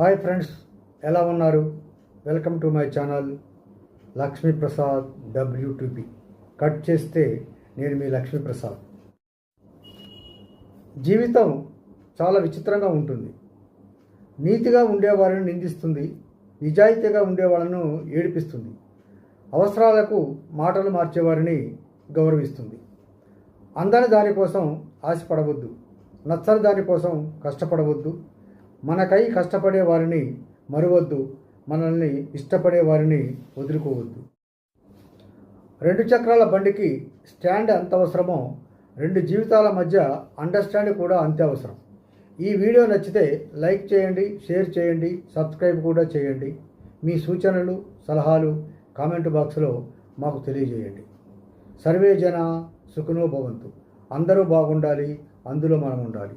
Hi friends ఎలా ఉన్నారు? Welcome to my channel Lakshmi Prasad WTP. Cut చేస్తే నేను మీ లక్ష్మీ ప్రసాద్ జీవితం చాలా విచిత్రంగా ఉంటుంది. నీతిగా ఉండేవారిని నిందిస్తుంది నిజాయితీగా ఉండేవాళ్ళను ఏడిపిస్తుంది అవసరాలకు మాటలు మార్చేవారిని గౌరవిస్తుంది. అందని దానికోసం ఆశపడవద్దు నచ్చని దానికోసం కష్టపడవద్దు మనకై కష్టపడే వారిని మరవద్దు మనల్ని ఇష్టపడే వారిని వదులుకోవద్దు. రెండు చక్రాల బండికి స్టాండ్ ఎంత అవసరమో రెండు జీవితాల మధ్య అండర్స్టాండ్ కూడా అంతే అవసరం. ఈ వీడియో నచ్చితే లైక్ చేయండి షేర్ చేయండి సబ్స్క్రైబ్ కూడా చేయండి. మీ సూచనలు సలహాలు కామెంట్ బాక్స్లో మాకు తెలియజేయండి. సర్వే జన సుఖనో భవంతు. అందరూ బాగుండాలి అందులో మనం ఉండాలి.